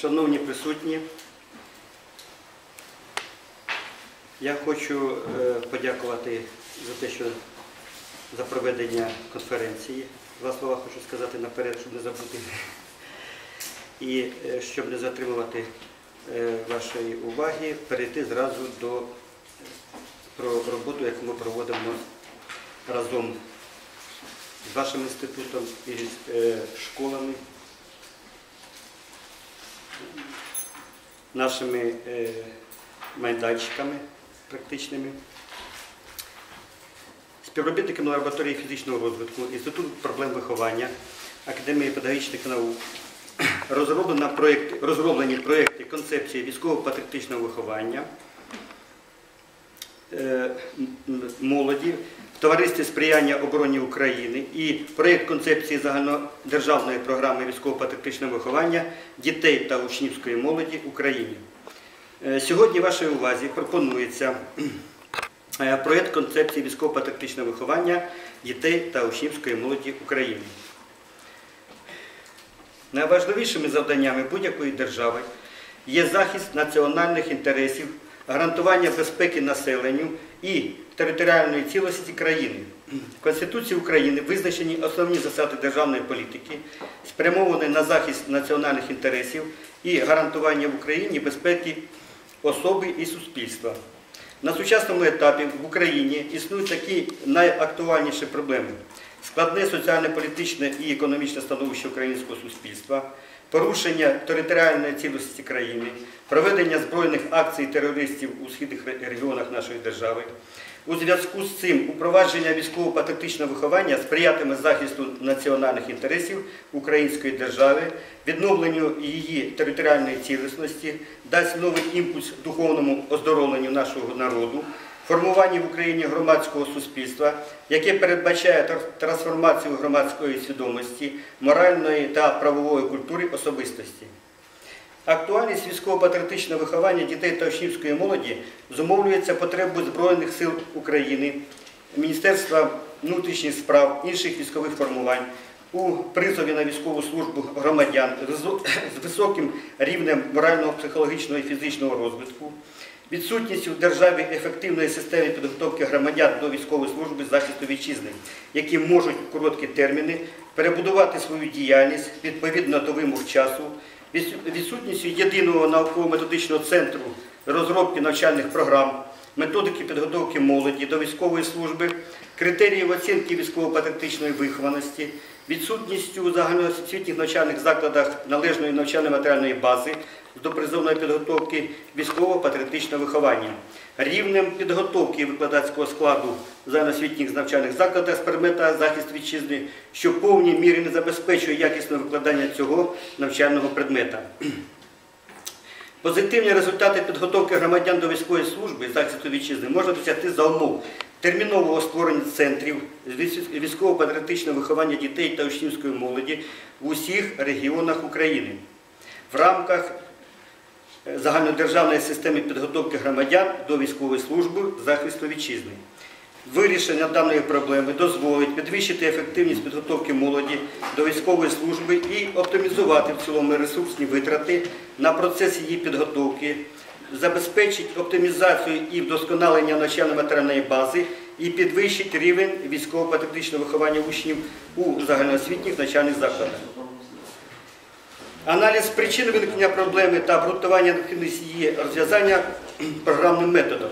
Шановні присутні, я хочу е, подякувати за те, що за проведення конференції. Два слова хочу сказати наперед, щоб не забути. І е, щоб не затримувати е, вашої уваги, перейти зразу до про роботу, яку ми проводимо разом з вашим інститутом і з е, школами. нашими е, майданчиками практичними. Співробітниками лабораторії фізичного розвитку, Інституту проблем виховання, Академії педагогічних наук проєкти- розроблені проєкти концепції військово-патріотичного виховання е, молоді товаристві сприяння обороні України і проєкт концепції загальнодержавної програми військово-патріотичного виховання дітей та учнівської молоді в Україні. Е, Сьогодні вашій увазі пропонується е, проєкт концепції військово-патріотичного виховання дітей та учнівської молоді України. Найважливішими завданнями будь-якої держави є захист національних інтересів, гарантування безпеки населенню і територіальної цілісності країни. В Конституції України визначені основні засади державної політики, спрямовані на захист національних інтересів і гарантування в Україні безпеки особи і суспільства. На сучасному етапі в Україні існують такі найактуальніші проблеми: складне соціально-політичне і економічне становище українського суспільства, порушення територіальної цілісності країни, проведення збройних акцій терористів у східних регіонах нашої держави. У зв'язку з цим упровадження військово-патріотичного виховання сприятиме захисту національних інтересів української держави, відновленню її територіальної цілісності, дасть новий імпульс духовному оздоровленню нашого народу, формуванні в Україні громадського суспільства, яке передбачає трансформацію громадської свідомості, моральної та правової культури особистості. Актуальність військово-патріотичного виховання дітей та учнівської молоді зумовлюється потребою Збройних сил України, Міністерства внутрішніх справ, інших військових формувань у призові на військову службу громадян з- високим рівнем морального, психологічного і фізичного розвитку, відсутністю в державі ефективної системи підготовки громадян до військової служби захисту вітчизни, які можуть в короткі терміни перебудувати свою діяльність відповідно до вимог часу, відсутністю єдиного науково-методичного центру розробки навчальних програм, методики підготовки молоді до військової служби, критеріїв оцінки військово-патріотичної вихованості, відсутністю у загальноосвітніх навчальних закладах належної навчально-матеріальної бази з допризовної підготовки військово-патріотичного виховання, рівнем підготовки викладацького складу загальноосвітніх навчальних закладах з предмета захист вітчизни, що в повній мірі не забезпечує якісне викладання цього навчального предмета. Позитивні результати підготовки громадян до військової служби захисту вітчизни можна досягти за умов термінового створення центрів військово-патріотичного виховання дітей та учнівської молоді в усіх регіонах України в рамках загальнодержавної системи підготовки громадян до військової служби захисту вітчизни. Вирішення даної проблеми дозволить підвищити ефективність підготовки молоді до військової служби і оптимізувати в цілому ресурсні витрати на процес її підготовки, забезпечить оптимізацію і вдосконалення навчально-матеріальної бази і підвищить рівень військово-патріотичного виховання учнів у загальноосвітніх навчальних закладах. Аналіз причин виникнення проблеми та обґрунтування необхідності її розв'язання програмним методом.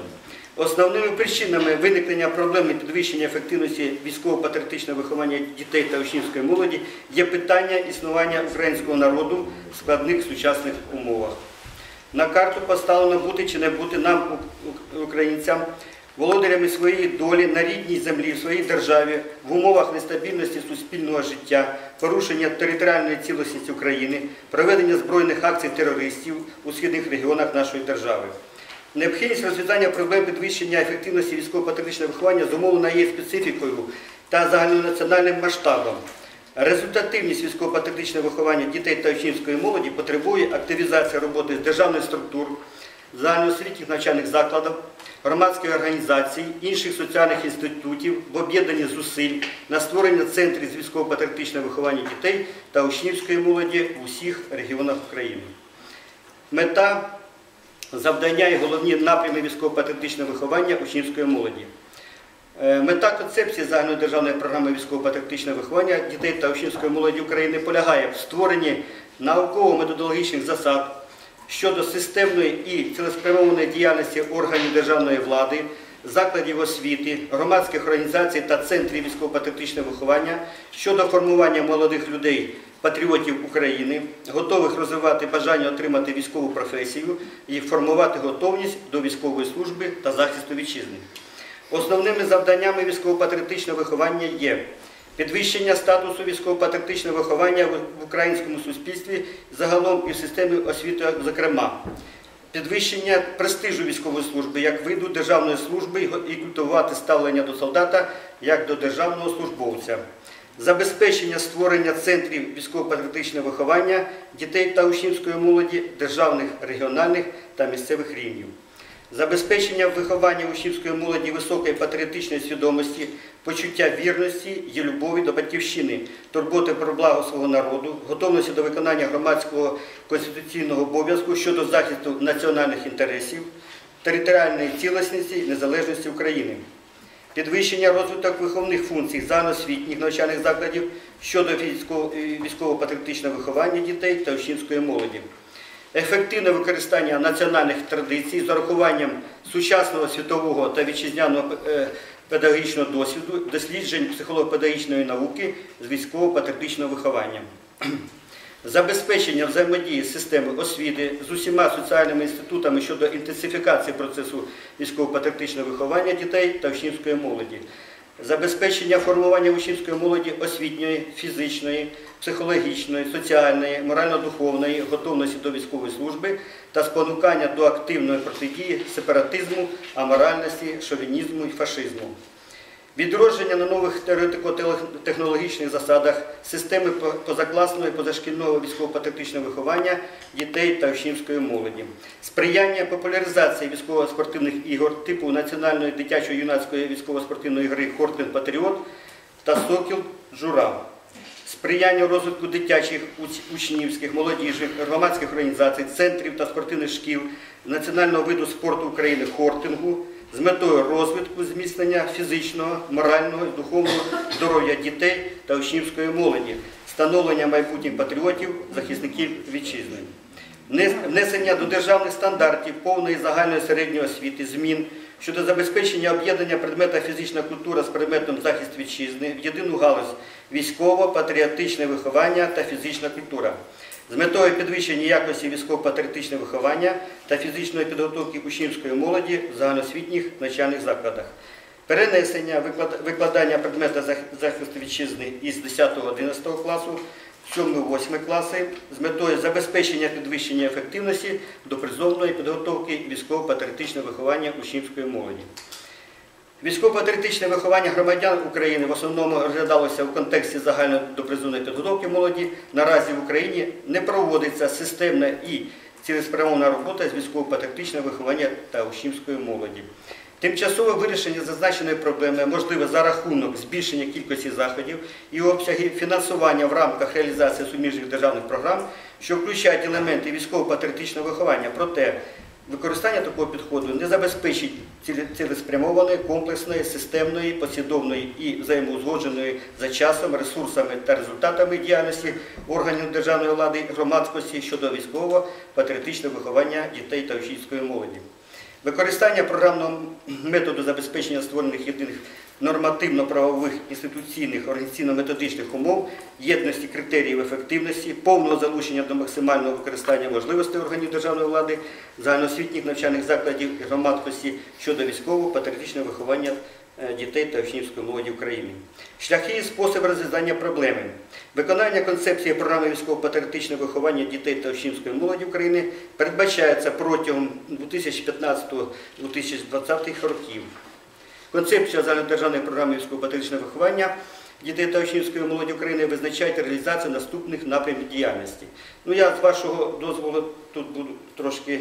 Основними причинами виникнення проблеми підвищення ефективності військово-патріотичного виховання дітей та учнівської молоді є питання існування українського народу в складних сучасних умовах. На карту поставлено бути чи не бути нам, українцям, володарями своєї долі на рідній землі, в своїй державі, в умовах нестабільності суспільного життя, порушення територіальної цілісності України, проведення збройних акцій терористів у східних регіонах нашої держави. Необхідність розв'язання проблем підвищення ефективності військово-патріотичного виховання зумовлена її специфікою та загальнонаціональним масштабом. Результативність військово-патріотичного виховання дітей та учнівської молоді потребує активізації роботи з державних структур, загальноосвітніх навчальних закладів, громадських організацій, інших соціальних інститутів в об'єднанні зусиль на створення центрів з військово-патріотичного виховання дітей та учнівської молоді в усіх регіонах України. Мета завдання і головні напрями військово-патріотичного виховання учнівської молоді. Е, Мета концепції загальнодержавної програми військово-патріотичного виховання дітей та учнівської молоді України полягає в створенні науково-методологічних засад щодо системної і цілеспрямованої діяльності органів державної влади, закладів освіти, громадських організацій та центрів військово-патріотичного виховання щодо формування молодих людей, патріотів України, готових розвивати бажання отримати військову професію і формувати готовність до військової служби та захисту вітчизни. Основними завданнями військово-патріотичного виховання є підвищення статусу військово-патріотичного виховання в українському суспільстві загалом і в системі освіти, зокрема, підвищення престижу військової служби як виду державної служби і культувати ставлення до солдата як до державного службовця, забезпечення створення центрів військово-патріотичного виховання дітей та учнівської молоді державних, регіональних та місцевих рівнів забезпечення виховання учнівської молоді високої патріотичної свідомості, почуття вірності і любові до батьківщини, турботи про благо свого народу, готовності до виконання громадського конституційного обов'язку щодо захисту національних інтересів, територіальної цілісності і незалежності України. Підвищення розвиток виховних функцій загальноосвітніх навчальних закладів щодо військово- військово-патріотичного виховання дітей та учнівської молоді ефективне використання національних традицій з урахуванням сучасного світового та вітчизняного е, педагогічного досвіду, досліджень психолого-педагогічної науки з військово-патріотичного виховання. Забезпечення взаємодії системи освіти з усіма соціальними інститутами щодо інтенсифікації процесу військово-патріотичного виховання дітей та учнівської молоді. Забезпечення формування учнівської молоді освітньої, фізичної, психологічної, соціальної, морально-духовної готовності до військової служби та спонукання до активної протидії сепаратизму, аморальності, шовінізму і фашизму. Відродження на нових теоретико-технологічних засадах системи позакласного і позашкільного військово-патріотичного виховання дітей та учнівської молоді, сприяння популяризації військово-спортивних ігор типу національної дитячо-юнацької військово-спортивної гри Хортин Патріот та Сокіл Журав, сприяння розвитку дитячих, учнівських, молодіжних, громадських організацій, центрів та спортивних шкіл національного виду спорту України хортингу з метою розвитку зміцнення фізичного, морального і духовного здоров'я дітей та учнівської молоді, становлення майбутніх патріотів, захисників вітчизни. Внесення до державних стандартів повної загальної середньої освіти змін щодо забезпечення об'єднання предмета фізична культура з предметом захист вітчизни в єдину галузь військово-патріотичне виховання та фізична культура. З метою підвищення якості військово-патріотичного виховання та фізичної підготовки учнівської молоді в загальноосвітніх навчальних закладах. Перенесення викладання предмета захисту вітчизни із 10-11 класу в 7-8 класи з метою забезпечення підвищення ефективності до призовної підготовки військово-патріотичного виховання учнівської молоді. Військово-патріотичне виховання громадян України в основному розглядалося в контексті загальної допризовної підготовки молоді. Наразі в Україні не проводиться системна і цілеспрямована робота з військово-патріотичного виховання та учнівської молоді. Тимчасове вирішення зазначеної проблеми можливе за рахунок збільшення кількості заходів і обсягів фінансування в рамках реалізації суміжних державних програм, що включають елементи військово-патріотичного виховання. Проте Використання такого підходу не забезпечить цілеспрямованої, комплексної, системної, послідовної і взаємоузгодженої за часом, ресурсами та результатами діяльності органів державної влади і громадськості щодо військового патріотичного виховання дітей та учнівської молоді. Використання програмного методу забезпечення створених єдиних нормативно-правових, інституційних, організаційно-методичних умов, єдності критеріїв ефективності, повного залучення до максимального використання можливостей органів державної влади, загальноосвітніх навчальних закладів і громадськості щодо військового патріотичного виховання е, дітей та учнівської молоді України. Шляхи і способи розв'язання проблеми. Виконання концепції програми військово-патріотичного виховання дітей та учнівської молоді України передбачається протягом 2015-2020 років. Концепція загальнодержавної програми військово-патріотичного виховання дітей та учнівської молоді України визначає реалізацію наступних напрямів діяльності. Ну, я з вашого дозволу тут буду трошки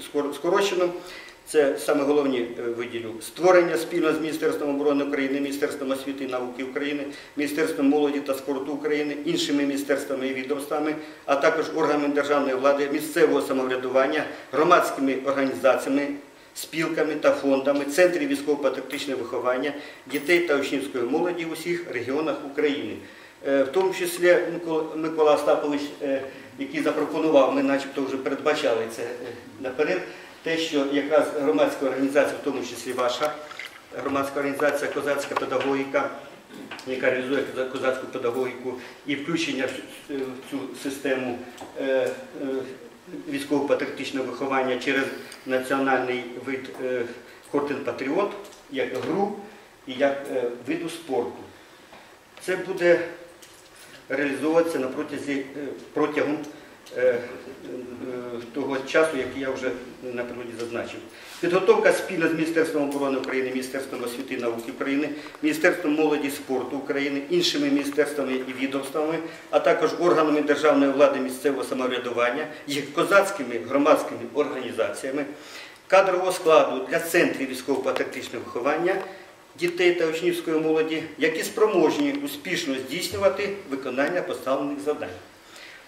скор- скорочено. Це саме головні е, виділю створення спільно з Міністерством оборони України, Міністерством освіти і науки України, Міністерством молоді та спорту України, іншими міністерствами і відомствами, а також органами державної влади, місцевого самоврядування, громадськими організаціями, спілками та фондами, центрів військово-патріотичного виховання дітей та учнівської молоді в усіх регіонах України. Е, В тому числі Микола, Остапович, е, який запропонував, ми начебто вже передбачали це е, наперед, те, що якраз громадська організація, в тому числі ваша громадська організація Козацька педагогіка, яка реалізує козацьку педагогіку і включення в цю систему е, е, військово-патріотичного виховання через національний вид е, Хортин Патріот, як гру і як е, виду спорту. Це буде реалізовуватися е, протягом е, е, того часу, який я вже на природі зазначив. Підготовка спільно з Міністерством оборони України, Міністерством освіти і науки України, Міністерством молоді і спорту України, іншими міністерствами і відомствами, а також органами державної влади місцевого самоврядування, їх козацькими громадськими організаціями, кадрового складу для центрів військово-патріотичного виховання дітей та учнівської молоді, які спроможні успішно здійснювати виконання поставлених завдань.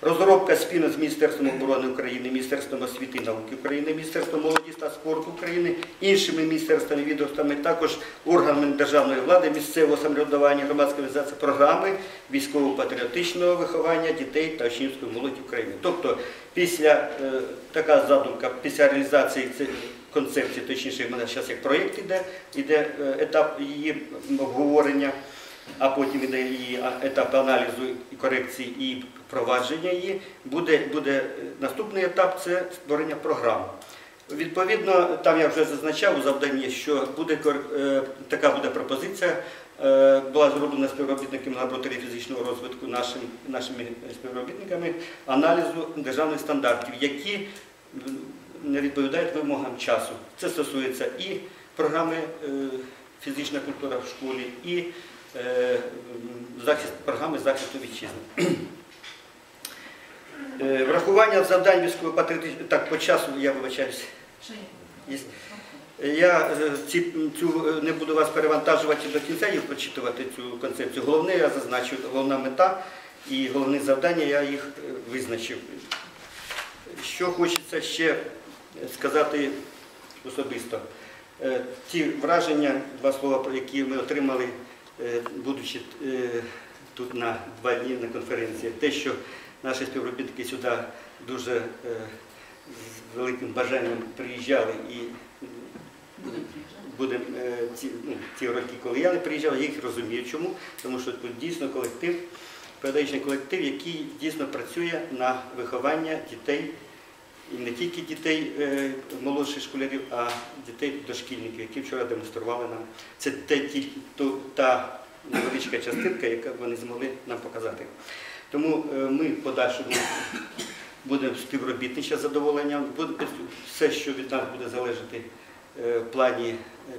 Розробка спільно з Міністерством оборони України, Міністерством освіти і науки України, Міністерством молоді та спорту України, іншими міністерствами, відомствами, також органами державної влади, місцевого самоврядування, громадської організації, програми військово-патріотичного виховання дітей та учнівської молоді України. Тобто, після е, така задумка, після реалізації цієї концепції, точніше, в мене зараз як проєкт іде, іде е, етап її обговорення а потім іде її етап аналізу і корекції і впровадження її, буде, буде наступний етап це створення програм. Відповідно, там я вже зазначав у завданні, що буде е, така буде пропозиція, е, була зроблена співробітниками лабораторії фізичного розвитку нашим, нашими співробітниками аналізу державних стандартів, які не відповідають вимогам часу. Це стосується і програми е, фізична культура в школі, і захист, програми захисту вітчизни. Е, Врахування завдань військово патріотичного так по часу я вибачаюсь. Я е, ці, цю е, не буду вас перевантажувати до кінця і прочитувати цю концепцію. Головне я зазначив, головна мета і головні завдання я їх е, визначив. Що хочеться ще сказати особисто. Е, Ті враження, два слова, про які ми отримали, е, будучи е, тут на два дні на конференції, те, що наші співробітники сюди дуже е, з великим бажанням приїжджали і Будемо е, ці, ну, ті роки, коли я не приїжджав, я їх розумію. Чому? Тому що тут дійсно колектив, педагогічний колектив, який дійсно працює на виховання дітей, і не тільки дітей е, молодших школярів, а дітей дошкільників, які вчора демонстрували нам. Це те, та невеличка частинка, яку вони змогли нам показати. Тому е, ми в подальшому будемо співробітничати з задоволенням. Все, що від нас буде залежати е, в плані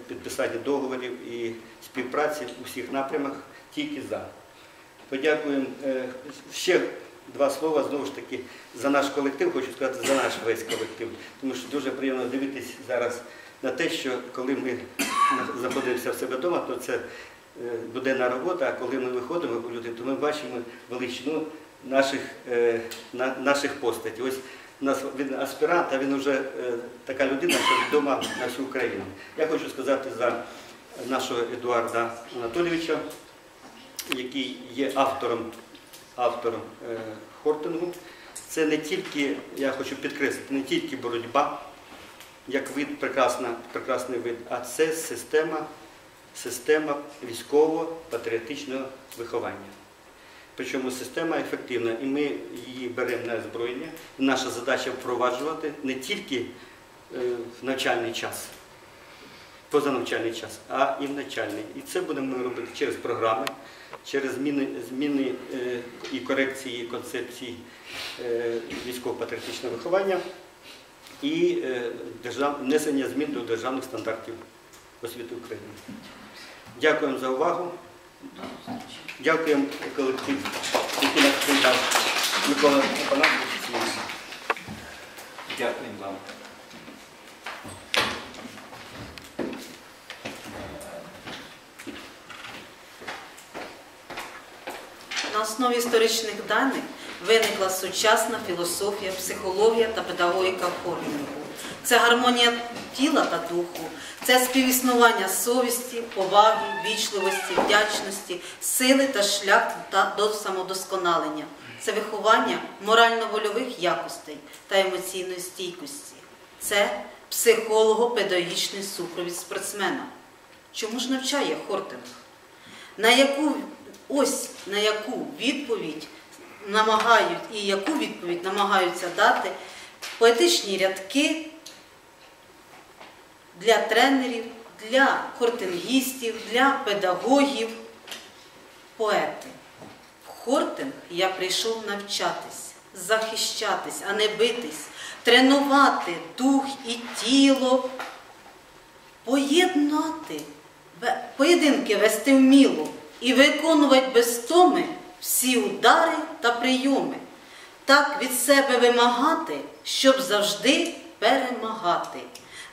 підписання договорів і співпраці у всіх напрямах, тільки за. Подякуємо. Ще два слова знову ж таки за наш колектив, хочу сказати, за наш весь колектив. Тому що дуже приємно дивитись зараз на те, що коли ми знаходимося в себе вдома, то це е, буденна робота, а коли ми виходимо у люди, то ми бачимо величину наших, е, на- наших постатей. Ось у нас він аспірант, а він вже е, така людина, що відома на всю Україну. Я хочу сказати за нашого Едуарда Анатолійовича, який є автором, автором е, хортингу. Це не тільки, я хочу підкреслити, не тільки боротьба, як вид, прекрасний вид, а це система, система військово-патріотичного виховання. Причому система ефективна, і ми її беремо на озброєння. Наша задача впроваджувати не тільки е, в навчальний час, позанавчальний час, а і в навчальний. І це будемо робити через програми, через зміни, зміни е, і корекції концепції е, військово-патріотичного виховання і е, внесення змін до державних стандартів освіти України. Дякуємо за увагу. Дякуємо колектив, який нас прийняв Микола Панасович. Дякуємо вам. Історичних даних виникла сучасна філософія, психологія та педагогіка хормінгу. Це гармонія тіла та духу, це співіснування совісті, поваги, вічливості, вдячності, сили та шлях та до самодосконалення. Це виховання морально-вольових якостей та емоційної стійкості. Це психолого-педагогічний супровід спортсмена. Чому ж навчає Хортинг? На яку ось на яку відповідь намагають і яку відповідь намагаються дати поетичні рядки для тренерів, для хортингістів, для педагогів, поети. В хортинг я прийшов навчатись, захищатись, а не битись, тренувати дух і тіло, поєднати, поєдинки вести вміло і виконувати без томи всі удари та прийоми. Так від себе вимагати, щоб завжди перемагати,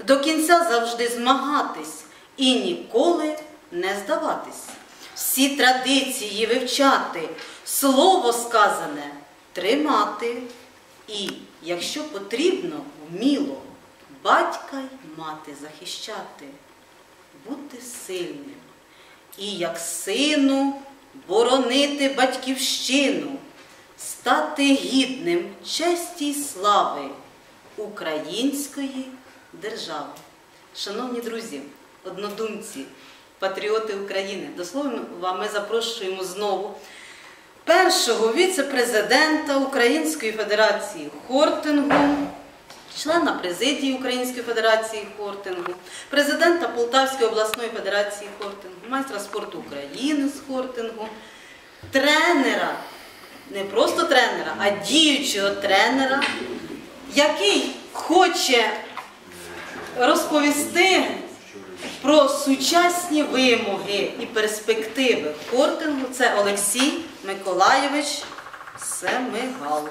до кінця завжди змагатись і ніколи не здаватись. Всі традиції вивчати, слово сказане тримати. І, якщо потрібно, вміло батька й мати захищати, бути сильним. І як сину боронити батьківщину, стати гідним честі й слави української держави. Шановні друзі, однодумці, патріоти України, до слова ми запрошуємо знову першого віце-президента Української Федерації Хортингу, члена президії Української Федерації Хортингу, президента Полтавської обласної федерації Хортингу, майстра спорту України з Хортингу, тренера, не просто тренера, а діючого тренера, який хоче розповісти про сучасні вимоги і перспективи хортингу. Це Олексій Миколайович Семигал.